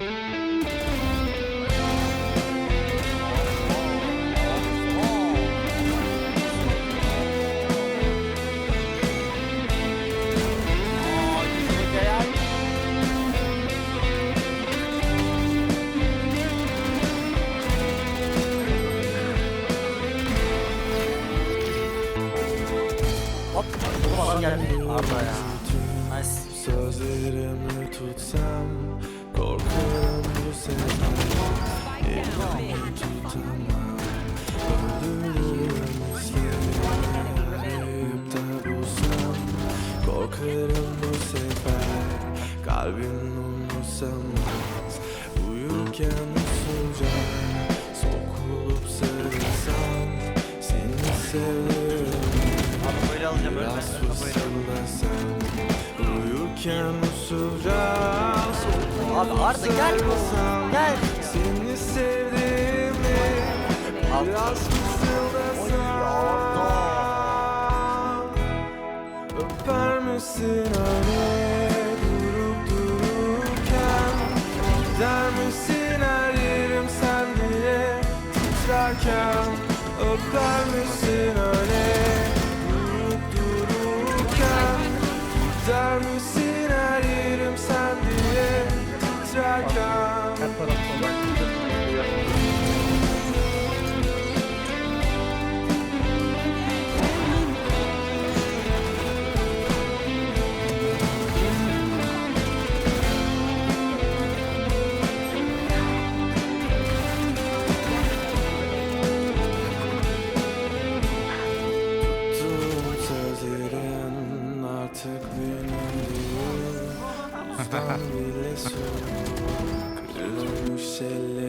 Hop. Oğlum adam geldi. Arda ya. Nice. Sözlerimi tutsam Korkarım bu sefer Elimi tutamam Öldürürüm Arayıp da bulsam Korkarım bu sefer Kalbim umursamaz Uyurken usulca Sokulup sarılsam Seni seviyorum. Biraz fısıldasam Uyurken usulca Abi Arda gel. Gel. Seni sevdiğimi Biraz fısıldasam Öper misin öyle durup dururken Gider misin her yerim sen diye titrerken Öper misin öyle durup dururken Gider misin Her artık benim değil. Sen bile sorma Yükselir